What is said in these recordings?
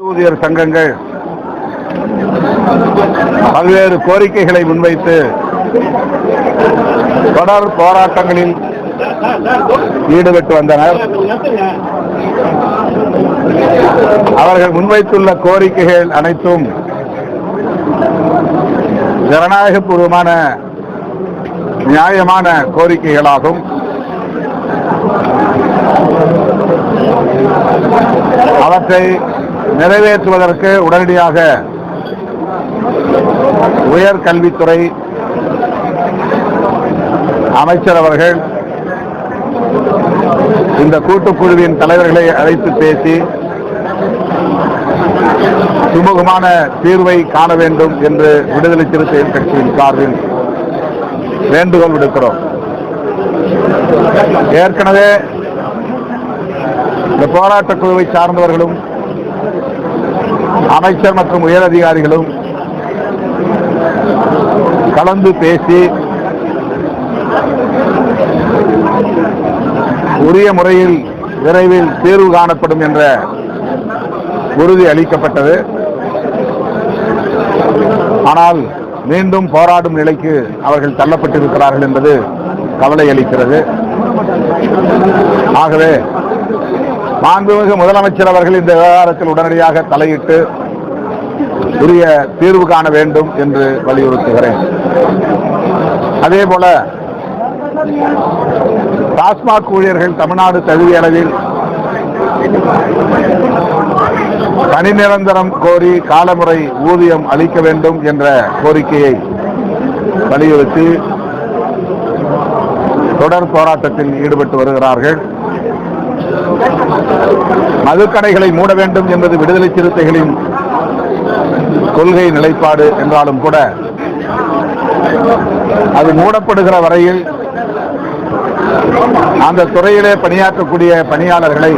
ஊதியர் சங்கங்கள் பல்வேறு கோரிக்கைகளை முன்வைத்து தொடர் போராட்டங்களில் ஈடுபட்டு வந்தனர். அவர்கள் முன்வைத்துள்ள கோரிக்கைகள் அனைத்தும் ஜனநாயகபூர்வமான நியாயமான கோரிக்கைகளாகும். அவற்றை நிறைவேற்றுவதற்கு உடனடியாக உயர்கல்வித்துறை அமைச்சர் அவர்கள் இந்த கூட்டுக்குழுவின் தலைவர்களை அழைத்து பேசி சுமூகமான தீர்வை காண வேண்டும் என்று விடுதலை சிறுத்தைகள் கட்சியின் சார்பில் வேண்டுகோள் விடுக்கிறோம். ஏற்கனவே இந்த போராட்டக் குழுவை சார்ந்தவர்களும் அமைச்சர் மற்றும் உயர் அதிகாரிகளும் கலந்து பேசி உரிய முறையில் விரைவில் தீர்வு காணப்படும் என்ற உறுதி அளிக்கப்பட்டது. ஆனால் மீண்டும் போராடும் நிலைக்கு அவர்கள் தள்ளப்பட்டிருக்கிறார்கள் என்பது கவலை அளிக்கிறது. ஆகவே மாண்புமிகு முதலமைச்சர் அவர்கள் இந்த விவகாரத்தில் உடனடியாக தலையிட்டு உரிய தீர்வு காண வேண்டும் என்று வலியுறுத்துகிறேன். அதே போல டாஸ்மாக் ஊழியர்கள் தமிழ்நாடு தகுதி அளவில் பணி நிரந்தரம் கோரி காலமுறை ஊதியம் அளிக்க வேண்டும் என்ற கோரிக்கையை வலியுறுத்தி தொடர் போராட்டத்தில் ஈடுபட்டு வருகிறார்கள். மதுக்கடைகளை மூட வேண்டும் என்பது விடுதலை சிறுத்தைகளின் கொள்கை நிலைப்பாடு என்றாலும் கூட அது மூடப்படுகிற வரையில் அந்த துறையிலே பணியாற்றக்கூடிய பணியாளர்களை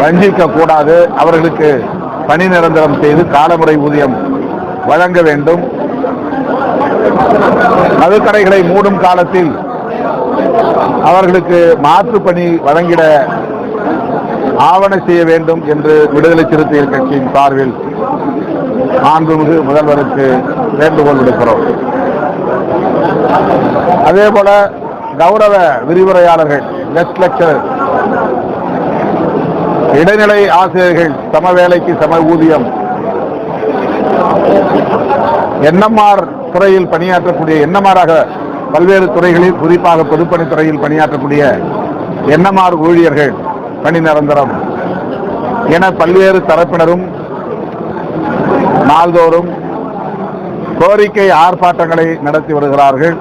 வஞ்சிக்க கூடாது அவர்களுக்கு பணி நிரந்தரம் செய்து காலமுறை ஊதியம் வழங்க வேண்டும். மதுக்கடைகளை மூடும் காலத்தில் அவர்களுக்கு மாற்று பணி வழங்கிட ஆவண செய்ய வேண்டும் என்று விடுதலை சிறுத்தைகள் கட்சியின் சார்பில் மாண்புமிகு முதல்வருக்கு வேண்டுகோள் விடுக்கிறோம். அதே போல கௌரவ விரிவுரையாளர்கள் கெஸ்ட் லெக்சரர் இடைநிலை ஆசிரியர்கள் சம வேலைக்கு சம ஊதியம் என்எம்ஆர் துறையில் பணியாற்றக்கூடிய என்எம்ஆராக பல்வேறு துறைகளில் குறிப்பாக பொதுப்பணித்துறையில் பணியாற்றக்கூடிய என்எம்ஆர் ஊழியர்கள் பணி நிரந்தரம். என பல்வேறு தரப்பினரும் நாள்தோறும் கோரிக்கை ஆர்ப்பாட்டங்களை நடத்தி வருகிறார்கள்.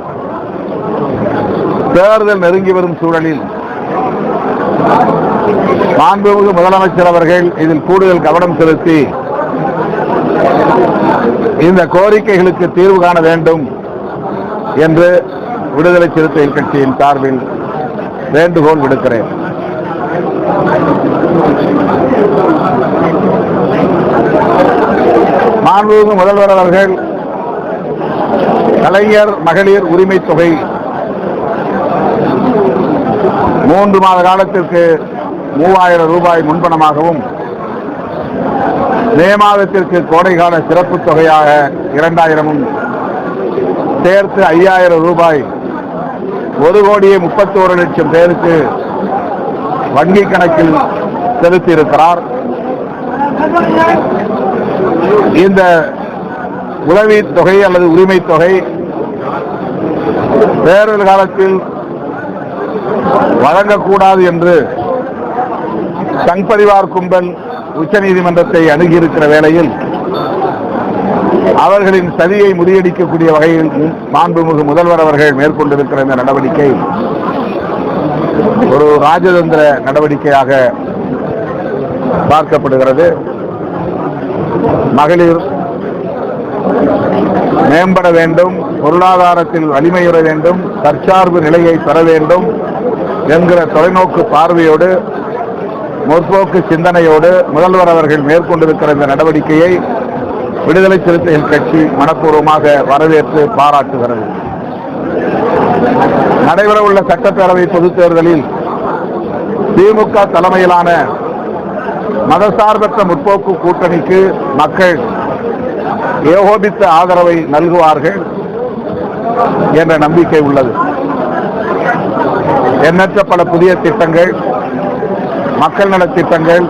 தேர்தல் நெருங்கி வரும் சூழலில் மாண்புமிகு முதலமைச்சர் அவர்கள் இதில் கூடுதல் கவனம் செலுத்தி இந்த கோரிக்கைகளுக்கு தீர்வு காண வேண்டும் என்று விடுதலை சிறுத்தைகள் கட்சியின் சார்பில் வேண்டுகோள் விடுக்கிறேன். மாண்புமிகு முதல்வர் அவர்கள் கலைஞர் மகளிர் உரிமை தொகை மூன்று மாத காலத்திற்கு மூவாயிரம் ரூபாய் முன்பணமாகவும் மே மாதத்திற்கு கோடைகால சிறப்பு தொகையாக இரண்டாயிரமும் சேர்த்து ஐயாயிரம் ரூபாய் ஒரு கோடியே முப்பத்தோரு லட்சம் பேருக்கு வங்கி கணக்கில் செலுத்தியிருக்கிறார். இந்த உதவி தொகை அல்லது உரிமை தொகை பேரல் காலத்தில் வழங்கக்கூடாது என்று சங் பரிவார் கும்பல் உச்சநீதிமன்றத்தை அணுகியிருக்கிற வேளையில் அவர்களின் சதியை முறியடிக்கக்கூடிய வகையில் மாண்புமிகு முதல்வர் அவர்கள் மேற்கொண்டிருக்கிற இந்த நடவடிக்கை ஒரு ராஜதந்திர நடவடிக்கையாக பார்க்கப்படுகிறது. மகளிர் மேம்பட வேண்டும் பொருளாதாரத்தில் வலிமையுற வேண்டும் தற்சார்பு நிலையை பெற வேண்டும் என்கிற தொலைநோக்கு பார்வையோடு முற்போக்கு சிந்தனையோடு முதல்வர் அவர்கள் மேற்கொண்டிருக்கிற இந்த நடவடிக்கையை விடுதலை சிறுத்தைகள் கட்சி மனப்பூர்வமாக வரவேற்று பாராட்டுகிறது. நடைபெறவுள்ள சட்டப்பேரவை பொதுத் தேர்தலில் திமுக தலைமையிலான மதசார்பற்ற முற்போக்கு கூட்டணிக்கு மக்கள் ஏகோபித்த ஆதரவை நல்குவார்கள் என்ற நம்பிக்கை உள்ளது. எண்ணற்ற பல புதிய திட்டங்கள் மக்கள் நலத் திட்டங்கள்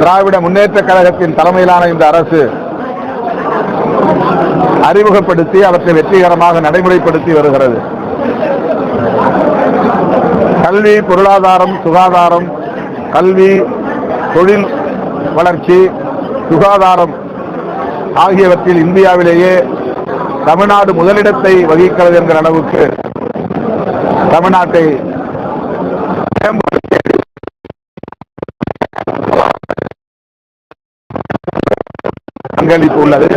திராவிட முன்னேற்ற கழகத்தின் தலைமையிலான இந்த அரசு அறிமுகப்படுத்தி அவற்றை வெற்றிகரமாக நடைமுறைப்படுத்தி வருகிறது. கல்வி பொருளாதாரம் சுகாதாரம் கல்வி தொழில் வளர்ச்சி சுகாதாரம் ஆகியவற்றில் இந்தியாவிலேயே தமிழ்நாடு முதலிடத்தை வகிக்கிறது என்கிற அளவுக்கு தமிழ்நாட்டை மேம்படுத்த பங்களிப்பு உள்ளது.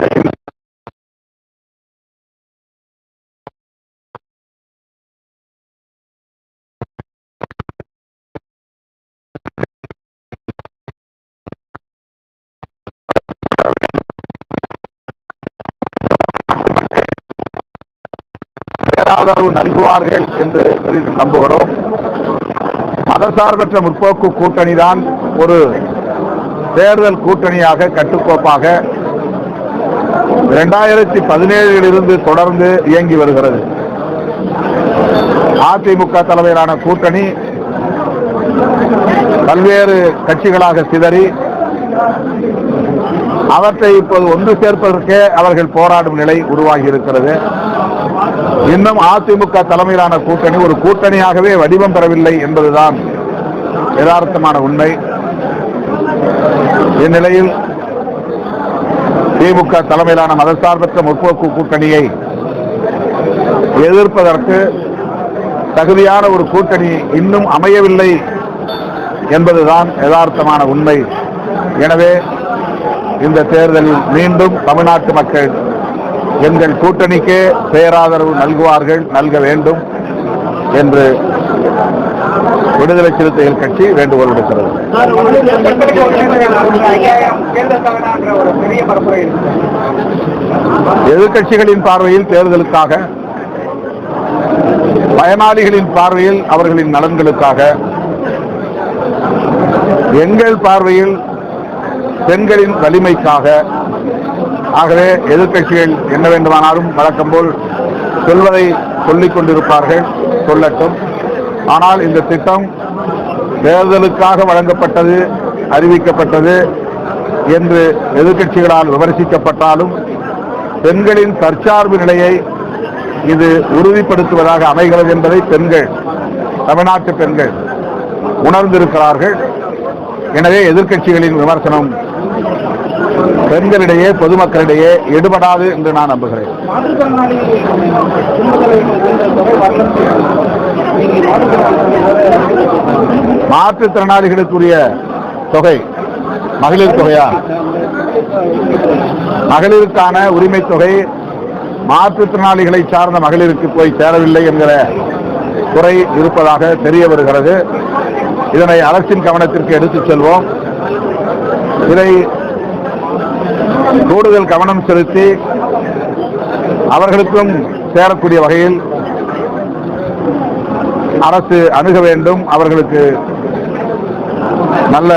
ஆதரவு நல்குவார்கள் என்று நம்புகிறோம். மதசார்பற்ற முற்போக்கு கூட்டணி தான் ஒரு தேர்தல் கூட்டணியாக கட்டுக்கோப்பாக இரண்டாயிரத்தி பதினேழில் இருந்து தொடர்ந்து இயங்கி வருகிறது. அதிமுக தலைமையிலான கூட்டணி பல்வேறு கட்சிகளாக சிதறி அவற்றை இப்போது ஒன்று சேர்ப்பதற்கே அவர்கள் போராடும் நிலை உருவாகி இருக்கிறது. இன்னும் அதிமுக தலைமையிலான கூட்டணி ஒரு கூட்டணியாகவே வடிவம் பெறவில்லை என்பதுதான் யதார்த்தமான உண்மை. இந்நிலையில் திமுக தலைமையிலான மதசார்பற்ற முற்போக்கு கூட்டணியை எதிர்ப்பதற்கு தகுதியான ஒரு கூட்டணி இன்னும் அமையவில்லை என்பதுதான் யதார்த்தமான உண்மை. எனவே இந்த தேர்தலில் மீண்டும் தமிழ்நாட்டு மக்கள் எங்கள் கூட்டணிக்கே பேராதரவு நல்குவார்கள் நல்க வேண்டும் என்று விடுதலை சிறுத்தைகள் கட்சி வேண்டுகோள் விடுக்கிறது. எதிர்கட்சிகளின் பார்வையில் தேர்தலுக்காக பயனாளிகளின் பார்வையில் அவர்களின் நலன்களுக்காக எங்கள் பார்வையில் பெண்களின் வலிமைக்காக ஆகவே எதிர்கட்சிகள் என்ன வேண்டுமானாலும் வழக்கம் போல் சொல்வதை சொல்லிக் கொண்டிருப்பார்கள் சொல்லட்டும். ஆனால் இந்த திட்டம் தேர்தலுக்காக வழங்கப்பட்டது அறிவிக்கப்பட்டது என்று எதிர்க்கட்சிகளால் விமர்சிக்கப்பட்டாலும் பெண்களின் தற்சார்பு நிலையை இது உறுதிப்படுத்துவதாக அமைகிறது என்பதை பெண்கள் தமிழ்நாட்டு பெண்கள் உணர்ந்திருக்கிறார்கள். எனவே எதிர்க்கட்சிகளின் விமர்சனம் பெண்களிடையே பொதுமக்களிடையே எடுபடாது என்று நான் நம்புகிறேன். மாற்றுத்திறனாளிகளுக்குரிய தொகை மகளிர் தொகையா? மகளிருக்கான உரிமை தொகை மாற்றுத்திறனாளிகளை சார்ந்த மகளிருக்கு போய் சேரவில்லை என்கிற குறை இருப்பதாக தெரிய வருகிறது. இதனை அரசின் கவனத்திற்கு எடுத்துச் செல்வோம். இதை கூடுதல் கவனம் செலுத்தி அவர்களுக்கும் சேரக்கூடிய வகையில் அரசு அணுக வேண்டும். அவர்களுக்கு நல்ல